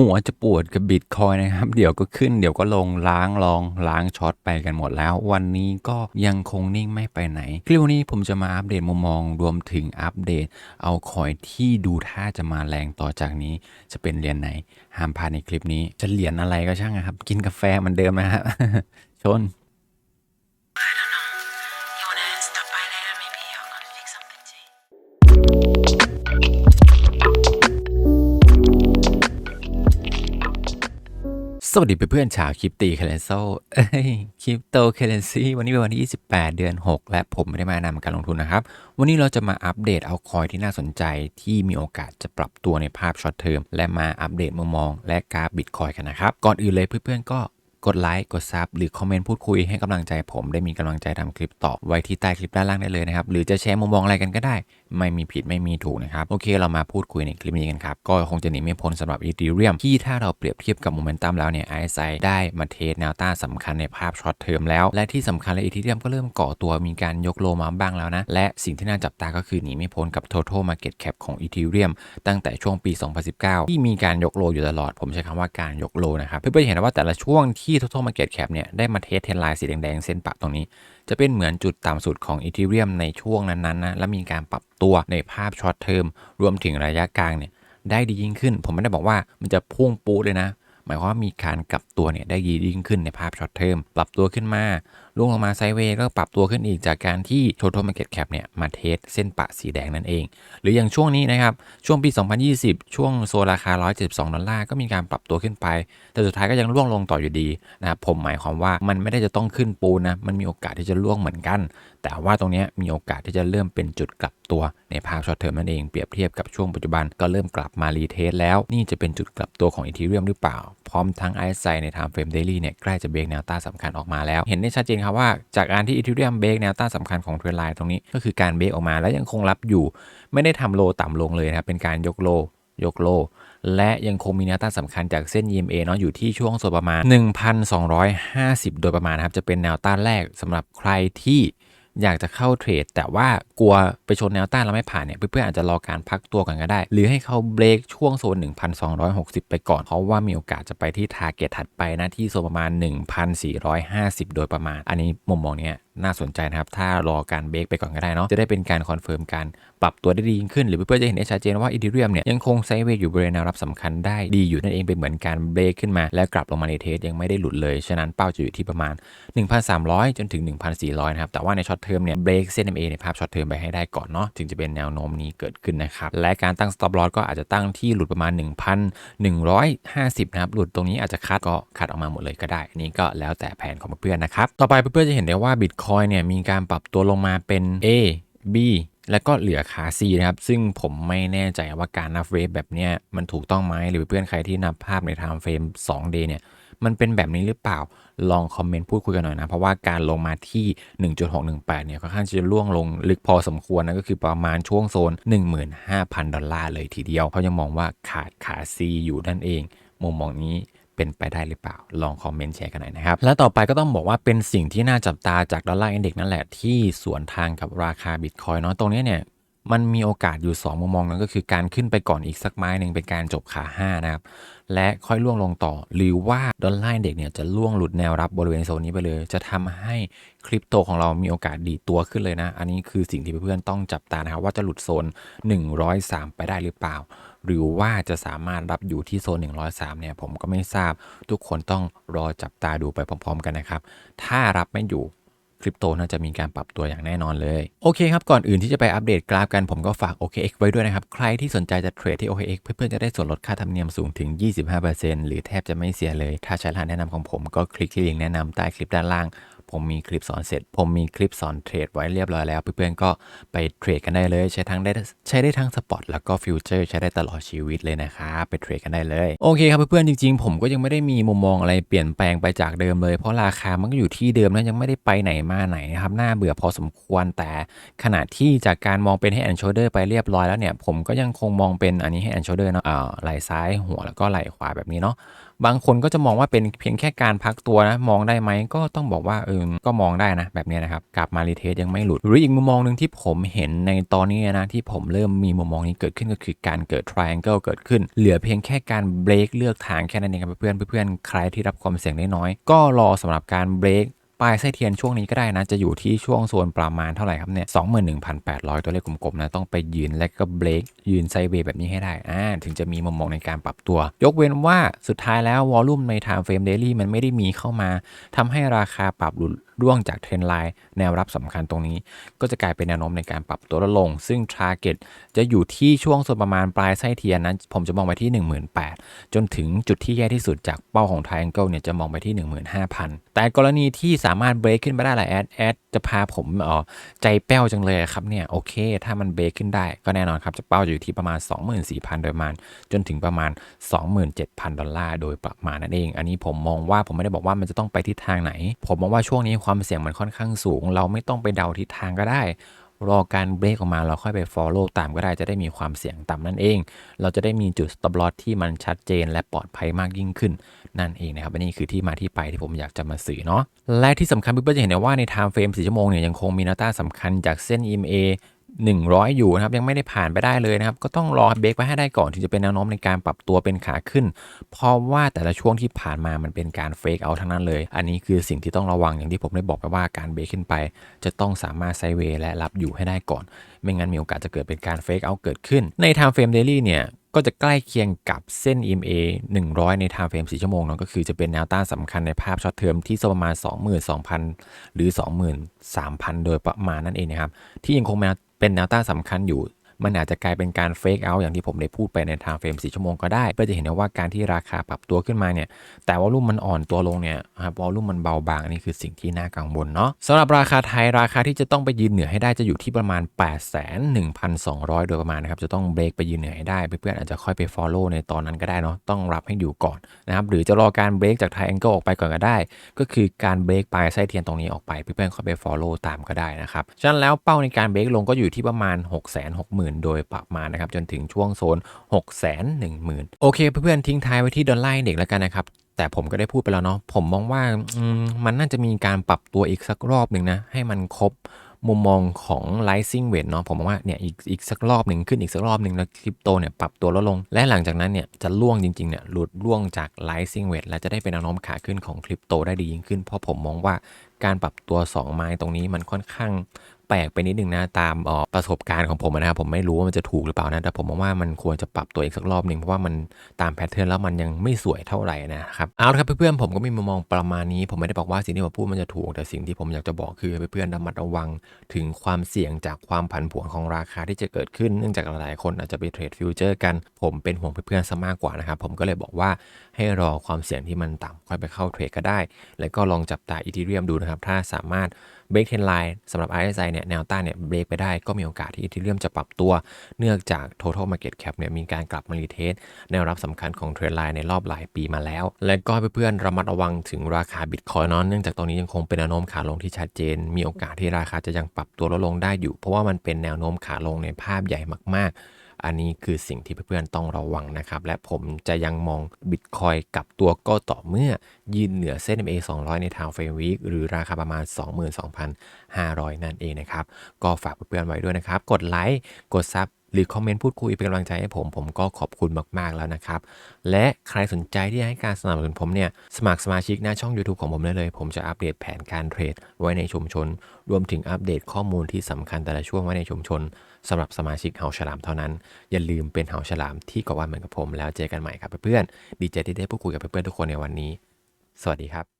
หัวจะปวดกับบิตคอยนะครับ เดี๋ยวก็ขึ้นเดี๋ยวก็ลงล้างลองล้างช็อตไปกันหมดแล้ว วันนี้ก็ยังคงนิ่งไม่ไปไหน คลิปวันนี้ผมจะมาอัปเดตมุมมองรวมถึงอัปเดต เอาคอยที่ดูท่าจะมาแรงต่อจากนี้ จะเป็นเหรียญไหนห้ามพลาดในคลิปนี้ จะเหรียญอะไรก็ช่างนะครับ กินกาแฟเหมือนเดิมนะครับชน สวัสดีเพื่อนๆชาวคริปตีเคเลนโซคริปโตเคเลนซีวันนี้เป็นวันที่ 28 เดือน 6 และผมไม่ได้มานำการลงทุนนะครับ วันนี้เราจะมาอัปเดตเอาคอยที่น่าสนใจที่มีโอกาสจะปรับตัวในภาพช็อตเทอมและมาอัปเดตมุมมอง และกราฟบิตคอยกันนะครับ ก่อนอื่นเลยเพื่อนๆก็ กดไลค์กดซับหรือคอมเมนต์พูดคุยให้กำลังใจผมได้มีกำลังใจทำคลิปต่อไว้ที่ใต้คลิปด้านล่างได้เลยนะครับ หรือจะแชร์มุมมองอะไรกันก็ได้ ไม่มีผิดไม่มีถูกนะครับ โอเคเรามาพูดคุยในคลิปนี้กันครับ ก็คงจะหนีไม่พ้นสำหรับ Ethereum ที่ถ้าเราเปรียบเทียบกับโมเมนตัมแล้วเนี่ย RSI ได้มาเทสแนวต้านสำคัญในภาพช็อตเทอมแล้ว และที่สำคัญเลย Ethereum ก็เริ่มก่อตัวมีการยกโลมาบ้างแล้วนะและสิ่งที่น่าจับตาก็คือหนีไม่พ้นกับ Total Market Cap ของ Ethereum ตั้งแต่ช่วงปี 2019 ที่มีการยกโลอยู่ตลอด ผมใช้คำว่าการยกโลนะครับเพื่อจะเห็นว่าแต่ละช่วงที่ที่ Total Market Cap เนี่ยได้มาเทสเทนไลน์สีแดงๆ เส้นปรับตรงนี้ จะเป็นเหมือนจุดต่ำสุดของอีทีเรียมในช่วงนั้นๆนะและมีการปรับตัวในภาพช็อตเทอมรวมถึงระยะกลางเนี่ยได้ดียิ่งขึ้น ผมไม่ได้บอกว่ามันจะพุ่งปูดเลยนะ หมายความว่ามีการกลับตัวเนี่ยได้ดียิ่งขึ้นในภาพช็อตเทอมปรับตัวขึ้นมา ลงลงมาไซเวย์ก็ปรับตัวขึ้นอีกจากการที่ Total Market Cap เนี่ยมาเทสเส้นปะสีแดงนั่นเอง หรืออย่างช่วงนี้นะครับ ช่วงปี 2020 ช่วงโซราคา 172 ดอลลาร์ก็มีการปรับตัวขึ้นไป แต่สุดท้ายก็ยังร่วงลงต่ออยู่ดีนะครับผมหมายความว่ามันไม่ได้จะต้องขึ้นปูนนะมันมีโอกาสที่จะร่วงเหมือนกัน แต่ว่าตรงนี้มีโอกาสที่จะเริ่มเป็นจุดกลับตัวในภาพช็อตเทอมนั่นเองเปรียบเทียบกับช่วงปัจจุบันก็เริ่มกลับมารีเทสแล้วนี่จะเป็นจุดกลับตัวของ Ethereum หรือเปล่า ร้อมทั้ง RSI ใน Time Frame Daily เนี่ยใกล้จะเบรกแนวต้านสำคัญออกมาแล้ว เห็นได้ชัดเจนครับว่าจากการที่ Ethereum เบรกแนวต้านสำคัญของเทรนไลน์ตรงนี้ก็คือการเบรกออกมาแล้วยังคงรับอยู่ ไม่ได้ทำโลต่ำลงเลยนะครับเป็นการยกโลยกโล และยังคงมีแนวต้านสำคัญจากเส้น EMA เนาะอยู่ที่ช่วงโซนประมาณ 1,250 โดยประมาณนะครับ จะเป็นแนวต้านแรกสำหรับใครที่ อยากจะเข้าเทรด แต่ว่ากลัวไปชนแนวต้านแล้วไม่ผ่านเนี่ยเพื่อนๆอาจจะรอการพักตัวกันก็ได้ หรือให้เขาเบรกช่วงโซน 1,260 ไปก่อน เพราะว่ามีโอกาสจะไปที่ทาร์เก็ตถัดไปนะที่โซนประมาณ 1,450 โดยประมาณ อันนี้มุมมองเนี้ย น่าสนใจนะครับ ถ้ารอการเบรกไปก่อนก็ได้เนาะจะได้เป็นการคอนเฟิร์มการปรับตัวได้ดียิ่งขึ้น หรือเพื่อนๆจะเห็นได้ชัดเจนว่าอีเทเรียมเนี่ยยังคงไซด์เวย์อยู่บริเวณแนวรับสำคัญได้ดีอยู่นั่นเองเป็นเหมือนการเบรกขึ้นมา แล้วกลับลงมาในเทสยังไม่ได้หลุดเลย ฉะนั้นเป้าจะอยู่ที่ประมาณ 1,300 จนถึง 1,400 นะครับ แต่ว่าในช็อตเทอมเนี่ยเบรกเส้น MA ในภาพช็อตเทอมไปให้ได้ก่อนเนาะถึงจะเป็นแนวโน้มนี้เกิดขึ้นนะครับและการตั้ง stop loss ก็อาจจะตั้งที่หลุดประมาณ 1,150นะครับหลุดตรงนี้อาจจะคัดก็คัดออกมาหมดเลยก็ได้นนี้ก็แล้วแต่แผนของเพื่อนๆนะครับต่อไปเพื่อนๆจะเห็นได้ว่า Bitcoin เนี่ยมีการปรับตัวลงมาเป็น A B แล้วก็เหลือขา C นะครับ ซึ่งผมไม่แน่ใจว่าการนับเวฟแบบเนี้ยมันถูกต้องไหมหรือเพื่อนใครที่นับภาพใน time frame 2 day เนี่ยมันเป็นแบบนี้หรือเปล่า ลองคอมเมนต์พูดคุยกันหน่อยนะ เพราะว่าการลงมาที่ 1.618 เนี่ยค่อนข้างจะล่วงลงลึกพอสมควรนะ ก็คือประมาณช่วงโซน 15,000 ดอลลาร์เลยทีเดียว เขายังมองว่าขาดขา C อยู่นั่นเอง มุมมองนี้ เป็นไปได้หรือเปล่า ลองคอมเมนต์แชร์กันหน่อยนะครับ และต่อไปก็ต้องบอกว่าเป็นสิ่งที่น่าจับตาจากดอลลาร์อินเด็กนั่นแหละที่สวนทางกับราคาบิตคอยเนาะตรงนี้เนี่ยมันมีโอกาสอยู่ 2 มุมมองนั่นก็คือการขึ้นไปก่อนอีกสักไม้หนึ่งเป็นการจบขา 5 นะครับ และค่อยล่วงลงต่อ หรือว่าดอลลาร์อินเด็กเนี่ยจะล่วงหลุดแนวรับบริเวณโซนนี้ไปเลย จะทำให้คริปโตของเรามีโอกาสดีตัวขึ้นเลยนะ อันนี้คือสิ่งที่เพื่อนๆต้องจับตานะครับ ว่าจะหลุดโซน 103 ไปได้หรือเปล่า หรือว่าจะสามารถรับอยู่ที่โซน 103 เนี่ย ผมก็ไม่ทราบทุกคนต้องรอจับตาดูไปพร้อม ๆ กันนะครับ ถ้ารับไม่อยู่คริปโตน่าจะมีการปรับตัวอย่างแน่นอนเลย โอเคครับ ก่อนอื่นที่จะไปอัปเดตกราฟกันผมก็ฝาก OKX ไว้ด้วยนะครับ ใครที่สนใจจะเทรดที่ OKX เพื่อนๆจะได้ส่วนลดค่าธรรมเนียมสูงถึง 25%หรือแทบจะไม่เสียเลย ถ้าใช้รหัสแนะนำของผมก็คลิกที่ลิงก์แนะนำใต้คลิปด้านล่าง ผมมีคลิปสอนเสร็จ ผมมีคลิปสอนเทรดไว้เรียบร้อยแล้ว เพื่อนๆก็ไปเทรดกันได้เลย ใช้ทั้งได้ใช้ได้ทั้งสปอตแล้วก็ฟิวเจอร์ใช้ได้ตลอดชีวิตเลยนะครับไปเทรดกันได้เลยโอเคครับเพื่อนๆจริงๆ ผมก็ยังไม่ได้มีมุมมองอะไรเปลี่ยนแปลงไปจากเดิมเลยเพราะราคามันก็อยู่ที่เดิมนะยังไม่ได้ไปไหนมาไหนนะครับน่าเบื่อพอสมควรแต่ขณะที่จากการมองเป็น head and shoulder ไปเรียบร้อยแล้วเนี่ยผมก็ยังคงมองเป็นอันนี้ head and shoulder เนาะอ่าไหล่ซ้ายหัวแล้วก็ไหล่ขวาแบบนี้เนาะ บางคนก็จะมองว่าเป็นเพียงแค่การพักตัวนะ มองได้ไหมก็ต้องบอกว่าเออก็มองได้นะ แบบนี้นะครับกลับมารีเทสยังไม่หลุด หรืออีกมุมมองหนึ่งที่ผมเห็นในตอนนี้นะที่ผมเริ่มมีมุมมองนี้เกิดขึ้นก็คือการเกิด triangle เกิดขึ้น เหลือเพียงแค่การเบรกเลือกทางแค่นั้นเองครับเพื่อนๆเพื่อนๆใครที่รับความเสี่ยงน้อยๆก็รอสำหรับการเบรก ปลายไส้เทียนช่วงนี้ก็ได้นะ จะอยู่ที่ช่วงโซนประมาณเท่าไหร่ครับเนี่ย21,800ตัวเลขกลมๆนะ ต้องไปยืนและก็เบรกยืนไซเวย์แบบนี้ให้ได้อ่าถึงจะมีมุมมองในการปรับตัว ยกเว้นว่าสุดท้ายแล้ววอลลุ่มในไทม์เฟรมเดลี่มันไม่ได้มีเข้ามาทำให้ราคาปรับหลุด ร่วงจากเทรนไลน์แนวรับสำคัญตรงนี้ ก็จะกลายเป็นแนวโน้มในการปรับตัวลดลง ซึ่ง target จะอยู่ที่ช่วงโซนประมาณปลายไส้เทียนนั้น ผมจะมองไปที่ 18,000 จนถึงจุดที่แย่ที่สุดจากเป้าของ Triangle เนี่ยจะมองไปที่ 15,000 แต่กรณีที่สามารถเบรกขึ้นไปได้หลายแอดแอดจะพาผมเออใจแป้วจังเลยครับเนี่ยโอเค ถ้ามันเบรกขึ้นได้ก็แน่นอนครับจะเป้าอยู่ที่ประมาณ 24,000 โดยประมาณจนถึงประมาณ 27,000 ดอลลาร์โดยประมาณนั่นเอง อันนี้ผมมองว่าผมไม่ได้บอกว่ามันจะต้องไปทิศทางไหน ผมมองว่าช่วงนี้ความเสี่ยงมันค่อนข้างสูง เราไม่ต้องไปเดาทิศทางก็ได้ รอการเบรกออกมาเราค่อยไป follow ตามก็ได้จะได้มีความเสี่ยงต่ำนั่นเอง เราจะได้มีจุด stop loss ที่มันชัดเจนและปลอดภัยมากยิ่งขึ้น นั่นเองนะครับอันนี้คือที่มาที่ไปที่ผมอยากจะมาสื่อเนาะและที่สำคัญเพื่อนๆจะเห็นได้ว่าใน time frame 4ชั่วโมงเนี่ยยังคงมีแนวต้านสำคัญจากเส้น EMA 100 อยู่นะครับยังไม่ได้ผ่านไปได้เลยนะครับ ก็ต้องรอเบรกไว้ให้ได้ก่อนถึงจะเป็นแนวโน้มในการปรับตัวเป็นขาขึ้น เพราะว่าแต่ละช่วงที่ผ่านมามันเป็นการเฟกเอาทั้งนั้นเลย อันนี้คือสิ่งที่ต้องระวังอย่างที่ผมได้บอกไปว่าการเบรกขึ้นไป จะต้องสามารถไซเวย์และรับอยู่ให้ได้ก่อน ไม่งั้นมีโอกาสจะเกิดเป็นการเฟกเอาเกิดขึ้น ใน time frame daily เนี่ยก็จะใกล้เคียงกับเส้น EMA 100 ใน time frame 4ชั่วโมงเนาะก็คือจะเป็นแนวต้านสำคัญในภาพช็อตเทอมที่ประมาณ 22,000 หรือ 23,000 โดยประมาณนั่นเองนะครับ ที่ยังคง เป็นแนวต้านสำคัญอยู่ มันอาจจะกลายเป็นการเฟกเอาอย่างที่ผมได้พูดไปใน time frame 4ชั่วโมงก็ได้ เพื่อจะเห็นได้ว่าการที่ราคาปรับตัวขึ้นมาเนี่ย แต่วอลลุ่มมันอ่อนตัวลงเนี่ยครับวอลุ่มมันเบาบางนี่คือสิ่งที่น่ากังวลเนาะสำหรับราคาไทยราคาที่จะต้องไปยืนเหนือให้ได้จะอยู่ที่ประมาณ 8 1 2 0 0 โดยประมาณนะครับ จะต้องเบรกไปยืนเหนือให้ได้ เพื่อนๆอาจจะค่อยไป follow ในตอนนั้นก็ได้เนาะ ต้องรับให้อยู่ก่อนนะครับหรือจะรอการเบรกจากไทยแองเกิลออกไปก่อนก็ได้ ก็คือการเบรกปลายไส้เทียนตรงนี้ออกไปเพื่อนๆค่อยไป follow ตามก็ได้นะครับฉะนั้นแล้วเป้าในการเบรกลงก็อยู่ที่ประมาณ 6 6 0 0 0 0 โดยประมาณนะครับจนถึงช่วงโซน 6 1 0 0 0 0 โอเค เพื่อนๆทิ้งท้ายไว้ที่ดอลลาร์เด็กแล้วกันนะครับแต่ผมก็ได้พูดไปแล้วเนาะผมมองว่ามมันน่าจะมีการปรับตัวอีกสักรอบหนึ่งนะ ให้มันครบมุมมองของ rising w e i g h เนาะผมมองว่าเนี่ยอีกอีกสักรอบหนึ่งขึ้นอีกสักรอบหนึ่งแล้วคริปโตเนี่ยปรับตัวลดลง และหลังจากนั้นเนี่ยจะล่วงจริงๆเนี่ยหลุดล่วงจาก rising w e i g h และจะได้เป็นแนวโน้มขาขึ้นของคริปโตได้ดียิ่งขึ้น เพราะผมมองว่าการปรับตัว 2 ไม้ตรงนี้มันค่อนข้าง ลกไปนิดนึงนะตามออประสบการณ์ของผมนะครับผมไม่รู้ว่ามันจะถูกหรือเปล่านะแต่ผมมองว่ามันควรจะปรับตัวอีกสักรอบหนึ่งเพราะว่ามันตามแพทเทิร์นแล้วมันยังไม่สวยเท่าไหร่นะครับเอาละครับเพื่อนๆผมก็มีมุมมองประมาณนี้ ผมไม่ได้บอกว่าสิ่งที่ผมพูดมันจะถูก แต่สิ่งที่ผมอยากจะบอกคือเพื่อนๆระมัดระวังถึงความเสี่ยงจากความผันผวนของราคาที่จะเกิดขึ้นเนื่องจากหลายๆคนอาจจะไปเทรดฟิวเจอร์กันผมเป็นห่วงเพื่อนๆซะมากกว่านะครับผมก็เลยบอกว่าให้รอความเสี่ยงที่มันต่ำค่อยไปเข้าเทรดก็ได้ แล้วก็ลองจับตาอีทีเรียมดูนะครับถ้าสามารถเบรกเทนไลน์สำหรับ RSI เนี่ยแนวต้านเนี่ยเบรกไปได้ก็มีโอกาสที่อีทีเรียมจะปรับตัว เนื่องจาก total market cap เนี่ยมีการกลับมารีเทสแนวรับสำคัญของเทรนไลน์ในรอบหลายปีมาแล้ว และก็เพื่อนๆระมัดระวังถึงราคาบิตคอยน์นอะเนื่องจากตอนนี้ยังคงเป็นแนวโน้มขาลงที่ชัดเจน มีโอกาสที่ราคาจะยังปรับตัวลดลงได้อยู่ เพราะว่ามันเป็นแนวโน้มขาลงในภาพใหญ่มากๆ อันนี้คือสิ่งที่เพื่อนๆต้องระวังนะครับ และผมจะยังมองบิตคอยกับตัวก็ต่อเมื่อยืนเหนือเส้น MA 200 ในทางเฟรมวีคหรือราคาประมาณ 22,500 นั่นเองนะครับ ก็ฝากเพื่อนๆไว้ด้วยนะครับ กดไลค์กดซับหรือคอมเมนต์พูดคุยเป็นกำลังใจให้ผม ผมก็ขอบคุณมาก ๆ แล้วนะครับ และใครสนใจที่จะให้การสนับสนุนผมเนี่ย สมัครสมาชิกหน้าช่อง YouTube ของผมได้เลย ผมจะอัปเดตแผนการเทรดไว้ในชุมชน รวมถึงอัปเดตข้อมูลที่สำคัญแต่ละช่วงไว้ในชุมชน สำหรับสมาชิกเฮาฉลามเท่านั้น อย่าลืมเป็นเฮาฉลามที่กว่าวันเหมือนกับผมแล้วเจอกันใหม่ครับเพื่อนๆดีใจที่ได้พูดคุยกับเพื่อนๆทุกคนในวันนี้ สวัสดีครับ